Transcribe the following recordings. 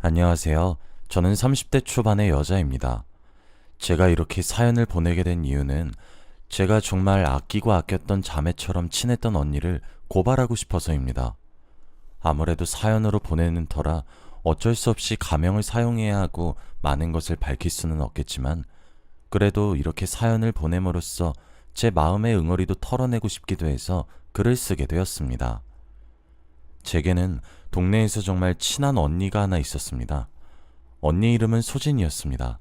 안녕하세요. 저는 30대 초반의 여자입니다. 제가 이렇게 사연을 보내게 된 이유는 제가 정말 아끼고 아꼈던 자매처럼 친했던 언니를 고발하고 싶어서입니다. 아무래도 사연으로 보내는 터라 어쩔 수 없이 가명을 사용해야 하고 많은 것을 밝힐 수는 없겠지만 그래도 이렇게 사연을 보냄으로써 제 마음의 응어리도 털어내고 싶기도 해서 글을 쓰게 되었습니다. 제게는 동네에서 정말 친한 언니가 하나 있었습니다. 언니 이름은 소진이었습니다.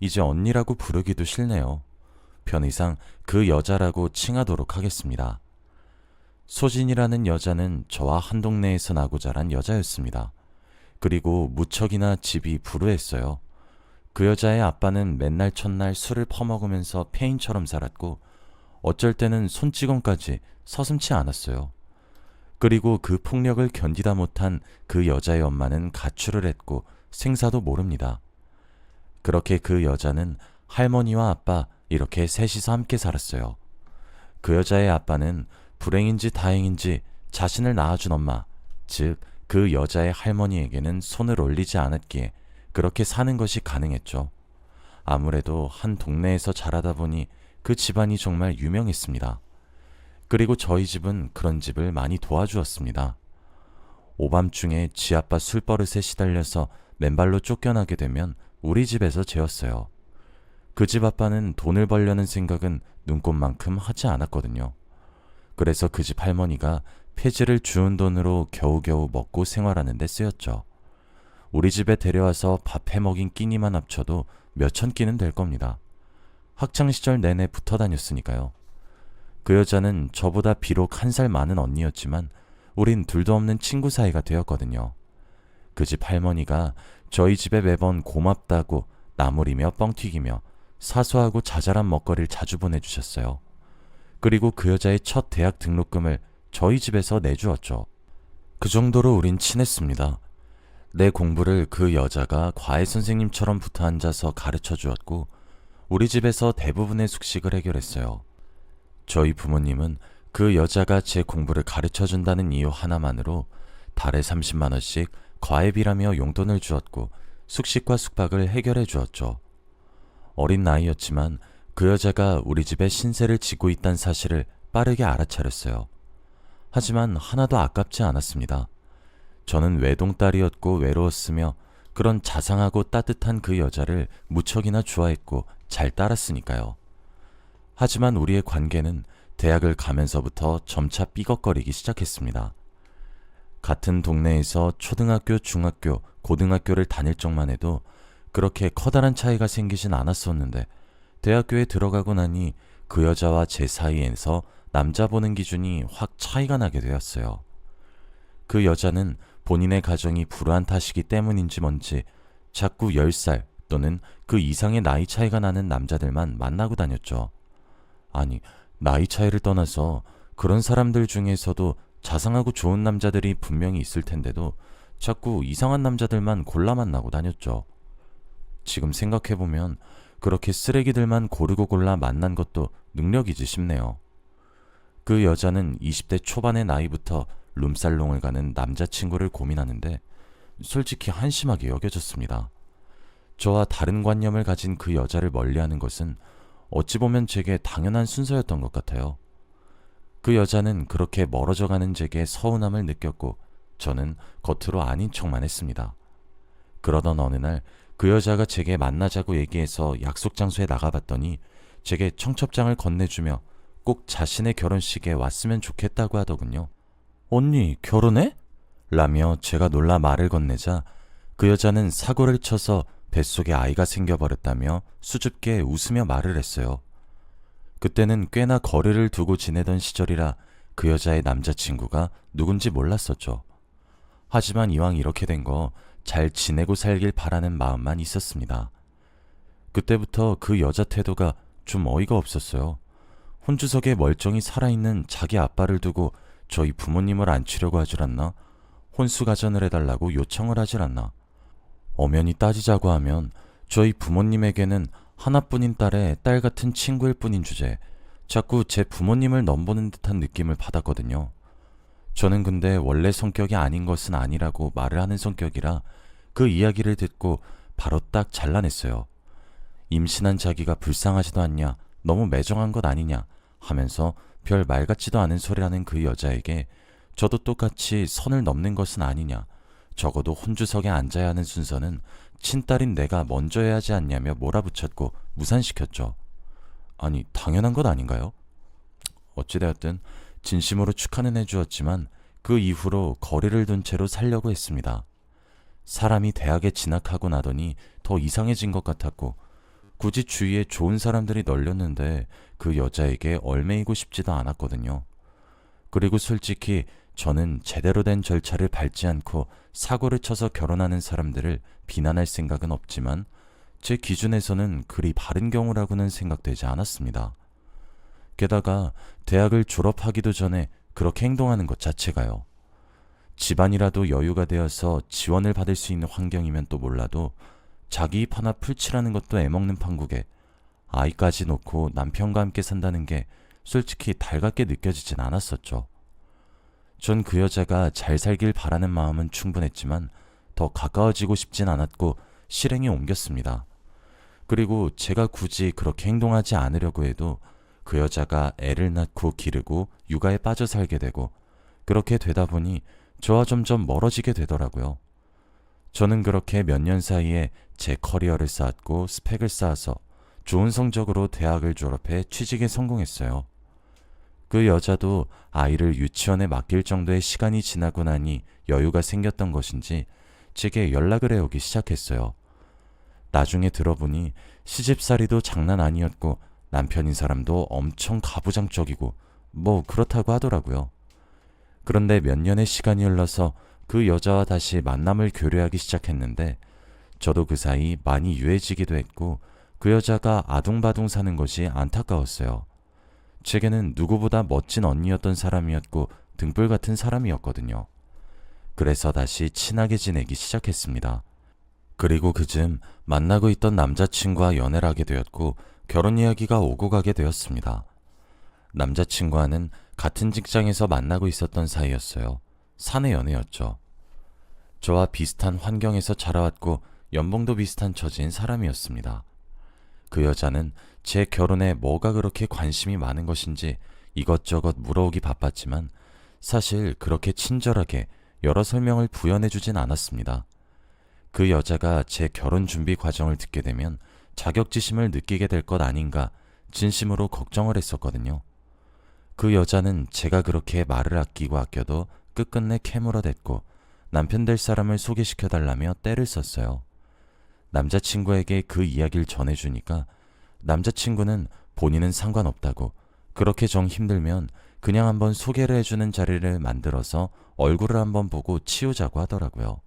이제 언니라고 부르기도 싫네요. 편의상 그 여자라고 칭하도록 하겠습니다. 소진이라는 여자는 저와 한 동네에서 나고 자란 여자였습니다. 그리고 무척이나 집이 불우했어요. 그 여자의 아빠는 맨날 첫날 술을 퍼먹으면서 폐인처럼 살았고 어쩔 때는 손찌검까지 서슴치 않았어요. 그리고 그 폭력을 견디다 못한 그 여자의 엄마는 가출을 했고 생사도 모릅니다. 그렇게 그 여자는 할머니와 아빠 이렇게 셋이서 함께 살았어요. 그 여자의 아빠는 불행인지 다행인지 자신을 낳아준 엄마, 즉 그 여자의 할머니에게는 손을 올리지 않았기에 그렇게 사는 것이 가능했죠. 아무래도 한 동네에서 자라다 보니 그 집안이 정말 유명했습니다. 그리고 저희 집은 그런 집을 많이 도와주었습니다. 오밤중에 지 아빠 술버릇에 시달려서 맨발로 쫓겨나게 되면 우리 집에서 재웠어요. 그 집 아빠는 돈을 벌려는 생각은 눈꽃만큼 하지 않았거든요. 그래서 그 집 할머니가 폐지를 주운 돈으로 겨우겨우 먹고 생활하는 데 쓰였죠. 우리 집에 데려와서 밥 해먹인 끼니만 합쳐도 몇 천 끼는 될 겁니다. 학창시절 내내 붙어 다녔으니까요. 그 여자는 저보다 비록 한 살 많은 언니였지만 우린 둘도 없는 친구 사이가 되었거든요. 그 집 할머니가 저희 집에 매번 고맙다고 나물이며 뻥튀기며 사소하고 자잘한 먹거리를 자주 보내주셨어요. 그리고 그 여자의 첫 대학 등록금을 저희 집에서 내주었죠. 그 정도로 우린 친했습니다. 내 공부를 그 여자가 과외 선생님처럼 붙어 앉아서 가르쳐 주었고, 우리 집에서 대부분의 숙식을 해결했어요. 저희 부모님은 그 여자가 제 공부를 가르쳐 준다는 이유 하나만으로 달에 30만원씩 과외비라며 용돈을 주었고, 숙식과 숙박을 해결해 주었죠. 어린 나이였지만 그 여자가 우리 집에 신세를 지고 있다는 사실을 빠르게 알아차렸어요. 하지만 하나도 아깝지 않았습니다. 저는 외동딸이었고 외로웠으며 그런 자상하고 따뜻한 그 여자를 무척이나 좋아했고 잘 따랐으니까요. 하지만 우리의 관계는 대학을 가면서부터 점차 삐걱거리기 시작했습니다. 같은 동네에서 초등학교, 중학교, 고등학교를 다닐 적만 해도 그렇게 커다란 차이가 생기진 않았었는데 대학교에 들어가고 나니 그 여자와 제 사이에서 남자 보는 기준이 확 차이가 나게 되었어요. 그 여자는 본인의 가정이 불우한 탓이기 때문인지 뭔지 자꾸 10살 또는 그 이상의 나이 차이가 나는 남자들만 만나고 다녔죠. 아니, 나이 차이를 떠나서 그런 사람들 중에서도 자상하고 좋은 남자들이 분명히 있을 텐데도 자꾸 이상한 남자들만 골라 만나고 다녔죠. 지금 생각해보면 그렇게 쓰레기들만 고르고 골라 만난 것도 능력이지 싶네요. 그 여자는 20대 초반의 나이부터 룸살롱을 가는 남자친구를 고민하는데 솔직히 한심하게 여겨졌습니다. 저와 다른 관념을 가진 그 여자를 멀리하는 것은 어찌 보면 제게 당연한 순서였던 것 같아요. 그 여자는 그렇게 멀어져 가는 제게 서운함을 느꼈고 저는 겉으로 아닌 척만 했습니다. 그러던 어느 날 그 여자가 제게 만나자고 얘기해서 약속 장소에 나가봤더니 제게 청첩장을 건네주며 꼭 자신의 결혼식에 왔으면 좋겠다고 하더군요. 언니, 결혼해? 라며 제가 놀라 말을 건네자 그 여자는 사고를 쳐서 뱃속에 아이가 생겨버렸다며 수줍게 웃으며 말을 했어요. 그때는 꽤나 거리를 두고 지내던 시절이라 그 여자의 남자친구가 누군지 몰랐었죠. 하지만 이왕 이렇게 된 거 잘 지내고 살길 바라는 마음만 있었습니다. 그때부터 그 여자 태도가 좀 어이가 없었어요. 혼주석에 멀쩡히 살아있는 자기 아빠를 두고 저희 부모님을 안치려고 하질 않나? 혼수가전을 해달라고 요청을 하질 않나? 엄연히 따지자고 하면 저희 부모님에게는 하나뿐인 딸의 딸 같은 친구일 뿐인 주제 자꾸 제 부모님을 넘보는 듯한 느낌을 받았거든요. 저는 근데 원래 성격이 아닌 것은 아니라고 말을 하는 성격이라 그 이야기를 듣고 바로 딱 잘라냈어요. 임신한 자기가 불쌍하지도 않냐, 너무 매정한 것 아니냐 하면서 별 말 같지도 않은 소리라는 그 여자에게 저도 똑같이 선을 넘는 것은 아니냐, 적어도 혼주석에 앉아야 하는 순서는 친딸인 내가 먼저 해야 하지 않냐며 몰아붙였고 무산시켰죠. 아니, 당연한 것 아닌가요? 어찌되었든 진심으로 축하는 해주었지만 그 이후로 거리를 둔 채로 살려고 했습니다. 사람이 대학에 진학하고 나더니 더 이상해진 것 같았고 굳이 주위에 좋은 사람들이 널렸는데 그 여자에게 얼매이고 싶지도 않았거든요. 그리고 솔직히 저는 제대로 된 절차를 밟지 않고 사고를 쳐서 결혼하는 사람들을 비난할 생각은 없지만 제 기준에서는 그리 바른 경우라고는 생각되지 않았습니다. 게다가 대학을 졸업하기도 전에 그렇게 행동하는 것 자체가요. 집안이라도 여유가 되어서 지원을 받을 수 있는 환경이면 또 몰라도 자기 입 하나 풀칠하는 것도 애먹는 판국에 아이까지 놓고 남편과 함께 산다는 게 솔직히 달갑게 느껴지진 않았었죠. 전 그 여자가 잘 살길 바라는 마음은 충분했지만 더 가까워지고 싶진 않았고 실행에 옮겼습니다. 그리고 제가 굳이 그렇게 행동하지 않으려고 해도 그 여자가 애를 낳고 기르고 육아에 빠져 살게 되고 그렇게 되다 보니 저와 점점 멀어지게 되더라고요. 저는 그렇게 몇 년 사이에 제 커리어를 쌓았고 스펙을 쌓아서 좋은 성적으로 대학을 졸업해 취직에 성공했어요. 그 여자도 아이를 유치원에 맡길 정도의 시간이 지나고 나니 여유가 생겼던 것인지 제게 연락을 해오기 시작했어요. 나중에 들어보니 시집살이도 장난 아니었고 남편인 사람도 엄청 가부장적이고 뭐 그렇다고 하더라고요. 그런데 몇 년의 시간이 흘러서 그 여자와 다시 만남을 교류하기 시작했는데 저도 그 사이 많이 유해지기도 했고 그 여자가 아둥바둥 사는 것이 안타까웠어요. 제게는 누구보다 멋진 언니였던 사람이었고 등불 같은 사람이었거든요. 그래서 다시 친하게 지내기 시작했습니다. 그리고 그쯤 만나고 있던 남자친구와 연애를 하게 되었고 결혼 이야기가 오고 가게 되었습니다. 남자친구와는 같은 직장에서 만나고 있었던 사이였어요. 사내 연애였죠. 저와 비슷한 환경에서 자라왔고 연봉도 비슷한 처지인 사람이었습니다. 그 여자는 제 결혼에 뭐가 그렇게 관심이 많은 것인지 이것저것 물어오기 바빴지만 사실 그렇게 친절하게 여러 설명을 부연해주진 않았습니다. 그 여자가 제 결혼 준비 과정을 듣게 되면 자격지심을 느끼게 될 것 아닌가 진심으로 걱정을 했었거든요. 그 여자는 제가 그렇게 말을 아끼고 아껴도 끝끝내 캐물어댔고 남편 될 사람을 소개시켜 달라며 때를 썼어요. 남자친구에게 그 이야기를 전해주니까 남자친구는 본인은 상관없다고 그렇게 정 힘들면 그냥 한번 소개를 해주는 자리를 만들어서 얼굴을 한번 보고 치우자고 하더라고요.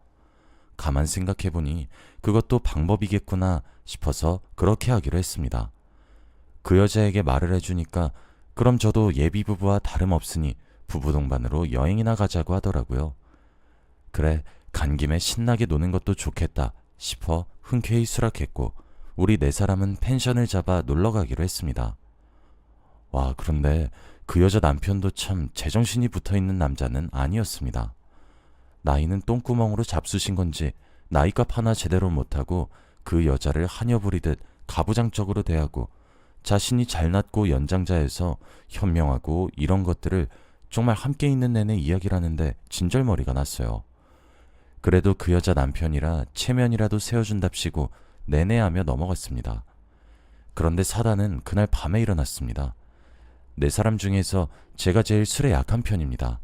가만 생각해보니 그것도 방법이겠구나 싶어서 그렇게 하기로 했습니다. 그 여자에게 말을 해주니까 그럼 저도 예비 부부와 다름없으니 부부 동반으로 여행이나 가자고 하더라고요. 그래, 간 김에 신나게 노는 것도 좋겠다 싶어 흔쾌히 수락했고 우리 네 사람은 펜션을 잡아 놀러 가기로 했습니다. 와, 그런데 그 여자 남편도 참 제정신이 붙어 있는 남자는 아니었습니다. 나이는 똥구멍으로 잡수신 건지 나이값 하나 제대로 못하고 그 여자를 하녀 부리듯 가부장적으로 대하고 자신이 잘났고 연장자여서 현명하고 이런 것들을 정말 함께 있는 내내 이야기를 하는데 진절머리가 났어요. 그래도 그 여자 남편이라 체면이라도 세워준답시고 내내 하며 넘어갔습니다. 그런데 사단은 그날 밤에 일어났습니다. 네 사람 중에서 제가 제일 술에 약한 편입니다.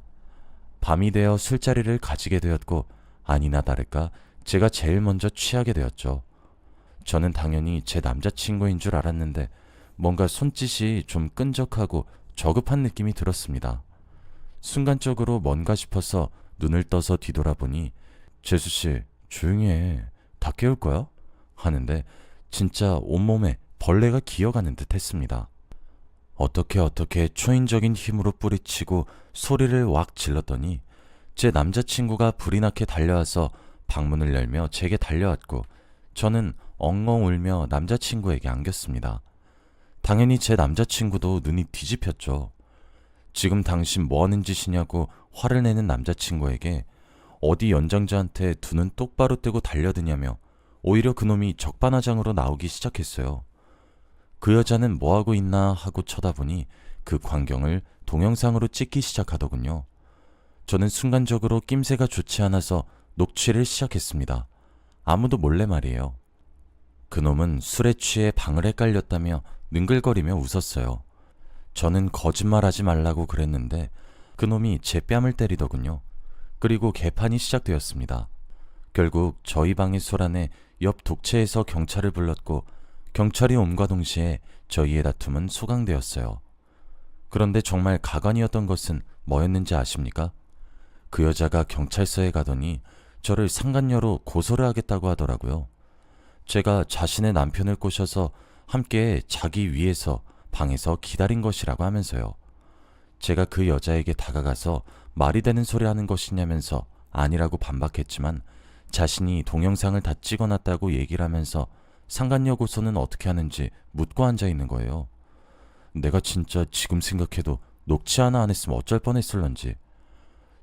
밤이 되어 술자리를 가지게 되었고 아니나 다를까 제가 제일 먼저 취하게 되었죠. 저는 당연히 제 남자친구인 줄 알았는데 뭔가 손짓이 좀 끈적하고 저급한 느낌이 들었습니다. 순간적으로 뭔가 싶어서 눈을 떠서 뒤돌아보니 재수 씨 조용히 해. 다 깨울 거야? 하는데 진짜 온몸에 벌레가 기어가는 듯 했습니다. 어떻게 어떻게 초인적인 힘으로 뿌리치고 소리를 왁 질렀더니 제 남자친구가 불이 나게 달려와서 방문을 열며 제게 달려왔고 저는 엉엉 울며 남자친구에게 안겼습니다. 당연히 제 남자친구도 눈이 뒤집혔죠. 지금 당신 뭐 하는 짓이냐고 화를 내는 남자친구에게 어디 연장자한테 두 눈 똑바로 뜨고 달려드냐며 오히려 그놈이 적반하장으로 나오기 시작했어요. 그 여자는 뭐하고 있나 하고 쳐다보니 그 광경을 동영상으로 찍기 시작하더군요. 저는 순간적으로 낌새가 좋지 않아서 녹취를 시작했습니다. 아무도 몰래 말이에요. 그놈은 술에 취해 방을 헷갈렸다며 능글거리며 웃었어요. 저는 거짓말하지 말라고 그랬는데 그놈이 제 뺨을 때리더군요. 그리고 개판이 시작되었습니다. 결국 저희 방의 소란에 옆 독채에서 경찰을 불렀고 경찰이 옴과 동시에 저희의 다툼은 소강되었어요. 그런데 정말 가관이었던 것은 뭐였는지 아십니까? 그 여자가 경찰서에 가더니 저를 상간녀로 고소를 하겠다고 하더라고요. 제가 자신의 남편을 꼬셔서 함께 자기 위에서 방에서 기다린 것이라고 하면서요. 제가 그 여자에게 다가가서 말이 되는 소리 하는 것이냐면서 아니라고 반박했지만 자신이 동영상을 다 찍어놨다고 얘기를 하면서 상간녀 고소는 어떻게 하는지 묻고 앉아 있는 거예요. 내가 진짜 지금 생각해도 녹취 하나 안 했으면 어쩔 뻔했을런지.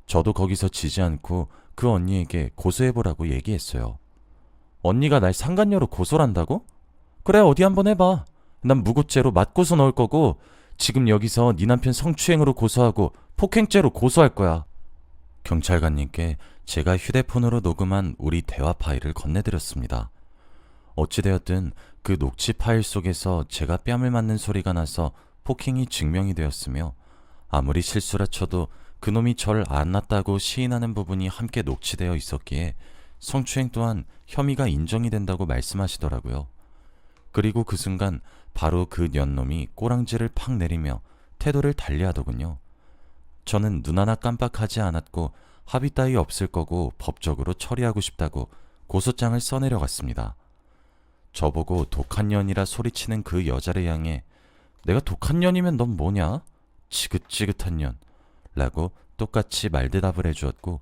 저도 거기서 지지 않고 그 언니에게 고소해보라고 얘기했어요. 언니가 날 상간녀로 고소한다고? 그래 어디 한번 해봐. 난 무고죄로 맞고서 넣을 거고 지금 여기서 네 남편 성추행으로 고소하고 폭행죄로 고소할 거야. 경찰관님께 제가 휴대폰으로 녹음한 우리 대화 파일을 건네드렸습니다. 어찌되었든 그 녹취 파일 속에서 제가 뺨을 맞는 소리가 나서 폭행이 증명이 되었으며 아무리 실수라 쳐도 그놈이 절안 놨다고 시인하는 부분이 함께 녹취되어 있었기에 성추행 또한 혐의가 인정이 된다고 말씀하시더라고요. 그리고 그 순간 바로 그 년놈이 꼬랑지를 팍 내리며 태도를 달리하더군요. 저는 눈 하나 깜빡하지 않았고 합의 따위 없을 거고 법적으로 처리하고 싶다고 고소장을 써내려갔습니다. 저보고 독한 년이라 소리치는 그 여자를 향해 내가 독한 년이면 넌 뭐냐? 지긋지긋한 년. 라고 똑같이 말대답을 해주었고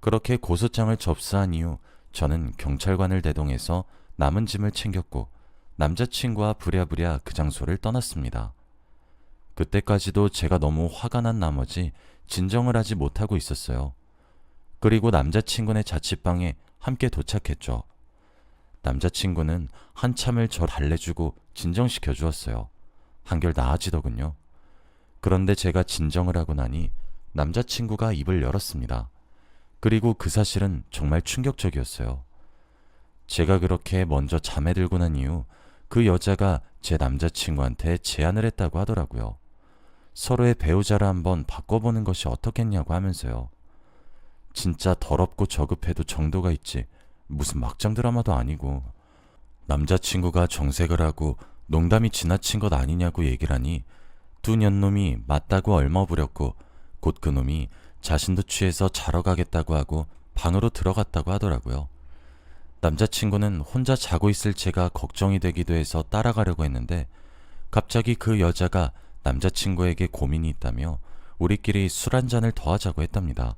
그렇게 고소장을 접수한 이후 저는 경찰관을 대동해서 남은 짐을 챙겼고 남자친구와 부랴부랴 그 장소를 떠났습니다. 그때까지도 제가 너무 화가 난 나머지 진정을 하지 못하고 있었어요. 그리고 남자친구네 자취방에 함께 도착했죠. 남자친구는 한참을 절 달래주고 진정시켜 주었어요. 한결 나아지더군요. 그런데 제가 진정을 하고 나니 남자친구가 입을 열었습니다. 그리고 그 사실은 정말 충격적이었어요. 제가 그렇게 먼저 잠에 들고 난 이후 그 여자가 제 남자친구한테 제안을 했다고 하더라고요. 서로의 배우자를 한번 바꿔보는 것이 어떻겠냐고 하면서요. 진짜 더럽고 저급해도 정도가 있지. 무슨 막장 드라마도 아니고. 남자친구가 정색을 하고 농담이 지나친 것 아니냐고 얘기를 하니 두 년 놈이 맞다고 얼머부렸고 곧 그 놈이 자신도 취해서 자러 가겠다고 하고 방으로 들어갔다고 하더라고요. 남자친구는 혼자 자고 있을 제가 걱정이 되기도 해서 따라가려고 했는데 갑자기 그 여자가 남자친구에게 고민이 있다며 우리끼리 술 한 잔을 더 하자고 했답니다.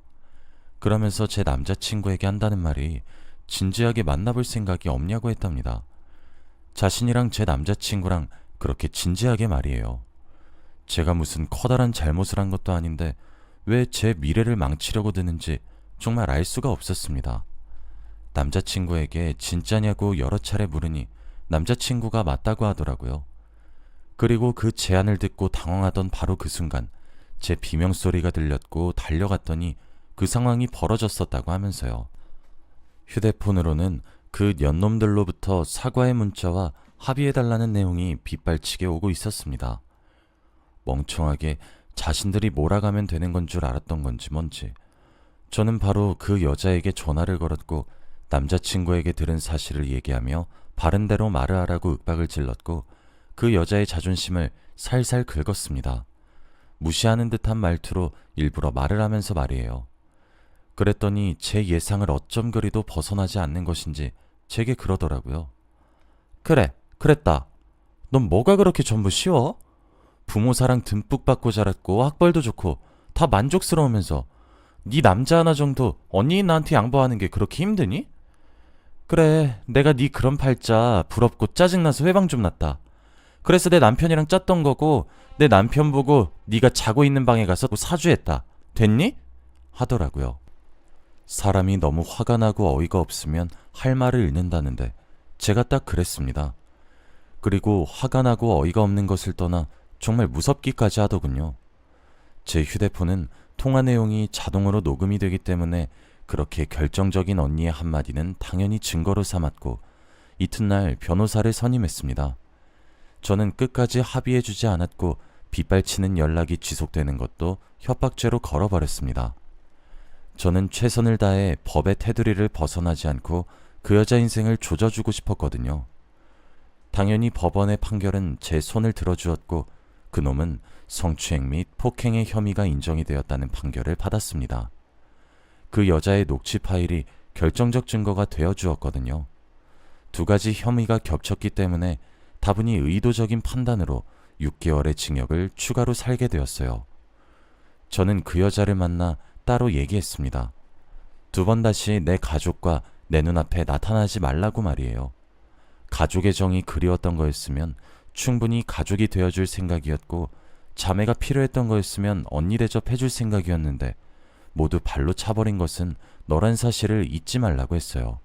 그러면서 제 남자친구에게 한다는 말이 진지하게 만나볼 생각이 없냐고 했답니다. 자신이랑 제 남자친구랑 그렇게 진지하게 말이에요. 제가 무슨 커다란 잘못을 한 것도 아닌데 왜 제 미래를 망치려고 드는지 정말 알 수가 없었습니다. 남자친구에게 진짜냐고 여러 차례 물으니 남자친구가 맞다고 하더라고요. 그리고 그 제안을 듣고 당황하던 바로 그 순간 제 비명소리가 들렸고 달려갔더니 그 상황이 벌어졌었다고 하면서요. 휴대폰으로는 그 연놈들로부터 사과의 문자와 합의해달라는 내용이 빗발치게 오고 있었습니다. 멍청하게 자신들이 몰아가면 되는 건 줄 알았던 건지 뭔지. 저는 바로 그 여자에게 전화를 걸었고 남자친구에게 들은 사실을 얘기하며 바른대로 말을 하라고 윽박을 질렀고 그 여자의 자존심을 살살 긁었습니다. 무시하는 듯한 말투로 일부러 말을 하면서 말이에요. 그랬더니 제 예상을 어쩜 그리도 벗어나지 않는 것인지 제게 그러더라고요. 그래, 그랬다. 넌 뭐가 그렇게 전부 쉬워? 부모 사랑 듬뿍 받고 자랐고 학벌도 좋고 다 만족스러우면서 네 남자 하나 정도 언니 나한테 양보하는 게 그렇게 힘드니? 그래, 내가 네 그런 팔자 부럽고 짜증나서 회방 좀 났다. 그래서 내 남편이랑 짰던 거고 내 남편 보고 네가 자고 있는 방에 가서 사주했다. 됐니? 하더라고요. 사람이 너무 화가 나고 어이가 없으면 할 말을 잃는다는데 제가 딱 그랬습니다. 그리고 화가 나고 어이가 없는 것을 떠나 정말 무섭기까지 하더군요. 제 휴대폰은 통화 내용이 자동으로 녹음이 되기 때문에 그렇게 결정적인 언니의 한마디는 당연히 증거로 삼았고 이튿날 변호사를 선임했습니다. 저는 끝까지 합의해주지 않았고 빗발치는 연락이 지속되는 것도 협박죄로 걸어버렸습니다. 저는 최선을 다해 법의 테두리를 벗어나지 않고 그 여자 인생을 조져주고 싶었거든요. 당연히 법원의 판결은 제 손을 들어주었고 그놈은 성추행 및 폭행의 혐의가 인정이 되었다는 판결을 받았습니다. 그 여자의 녹취 파일이 결정적 증거가 되어 주었거든요. 두 가지 혐의가 겹쳤기 때문에 다분히 의도적인 판단으로 6개월의 징역을 추가로 살게 되었어요. 저는 그 여자를 만나 따로 얘기했습니다. 두 번 다시 내 가족과 내 눈앞에 나타나지 말라고 말이에요. 가족의 정이 그리웠던 거였으면 충분히 가족이 되어줄 생각이었고 자매가 필요했던 거였으면 언니 대접해줄 생각이었는데 모두 발로 차버린 것은 너란 사실을 잊지 말라고 했어요.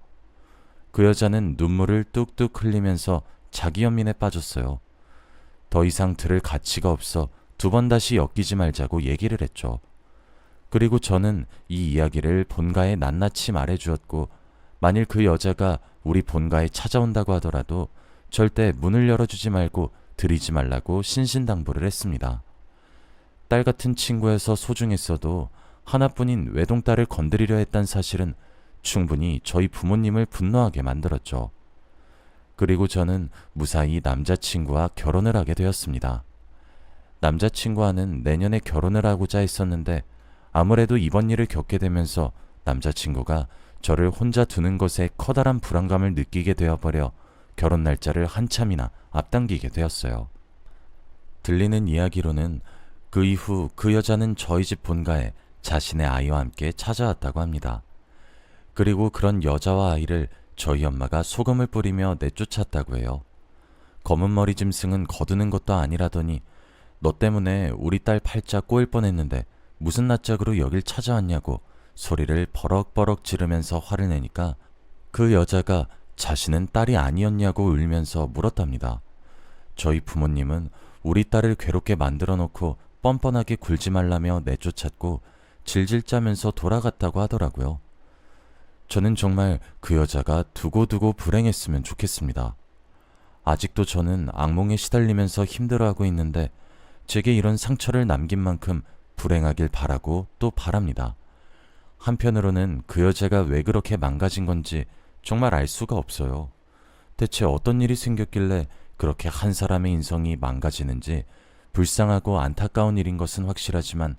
그 여자는 눈물을 뚝뚝 흘리면서 자기 연민에 빠졌어요. 더 이상 들을 가치가 없어 두 번 다시 엮이지 말자고 얘기를 했죠. 그리고 저는 이 이야기를 본가에 낱낱이 말해 주었고, 만일 그 여자가 우리 본가에 찾아온다고 하더라도 절대 문을 열어주지 말고 들이지 말라고 신신당부를 했습니다. 딸 같은 친구여서 소중했어도 하나뿐인 외동딸을 건드리려 했단 사실은 충분히 저희 부모님을 분노하게 만들었죠. 그리고 저는 무사히 남자친구와 결혼을 하게 되었습니다. 남자친구와는 내년에 결혼을 하고자 했었는데 아무래도 이번 일을 겪게 되면서 남자친구가 저를 혼자 두는 것에 커다란 불안감을 느끼게 되어버려 결혼 날짜를 한참이나 앞당기게 되었어요. 들리는 이야기로는 그 이후 그 여자는 저희 집 본가에 자신의 아이와 함께 찾아왔다고 합니다. 그리고 그런 여자와 아이를 저희 엄마가 소금을 뿌리며 내쫓았다고 해요. 검은 머리 짐승은 거두는 것도 아니라더니 너 때문에 우리 딸 팔자 꼬일 뻔했는데 무슨 낯짝으로 여길 찾아왔냐고 소리를 버럭버럭 지르면서 화를 내니까 그 여자가 자신은 딸이 아니었냐고 울면서 물었답니다. 저희 부모님은 우리 딸을 괴롭게 만들어 놓고 뻔뻔하게 굴지 말라며 내쫓았고 질질 짜면서 돌아갔다고 하더라고요. 저는 정말 그 여자가 두고두고 불행했으면 좋겠습니다. 아직도 저는 악몽에 시달리면서 힘들어하고 있는데 제게 이런 상처를 남긴 만큼 불행하길 바라고 또 바랍니다. 한편으로는 그 여자가 왜 그렇게 망가진 건지 정말 알 수가 없어요. 대체 어떤 일이 생겼길래 그렇게 한 사람의 인성이 망가지는지 불쌍하고 안타까운 일인 것은 확실하지만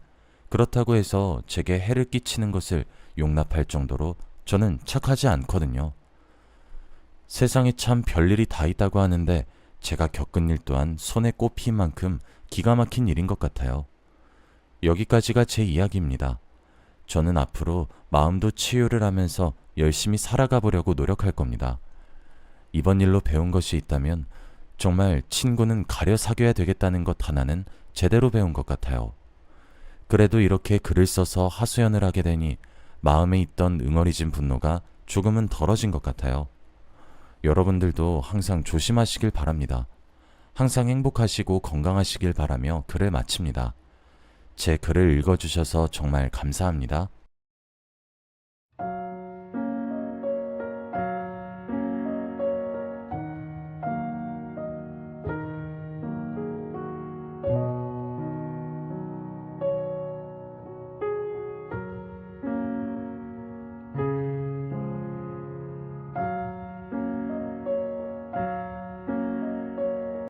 그렇다고 해서 제게 해를 끼치는 것을 용납할 정도로 저는 착하지 않거든요. 세상에 참 별일이 다 있다고 하는데 제가 겪은 일 또한 손에 꼽힌 만큼 기가 막힌 일인 것 같아요. 여기까지가 제 이야기입니다. 저는 앞으로 마음도 치유를 하면서 열심히 살아가 보려고 노력할 겁니다. 이번 일로 배운 것이 있다면 정말 친구는 가려 사귀어야 되겠다는 것 하나는 제대로 배운 것 같아요. 그래도 이렇게 글을 써서 하소연을 하게 되니 마음에 있던 응어리진 분노가 조금은 덜어진 것 같아요. 여러분들도 항상 조심하시길 바랍니다. 항상 행복하시고 건강하시길 바라며 글을 마칩니다. 제 글을 읽어주셔서 정말 감사합니다.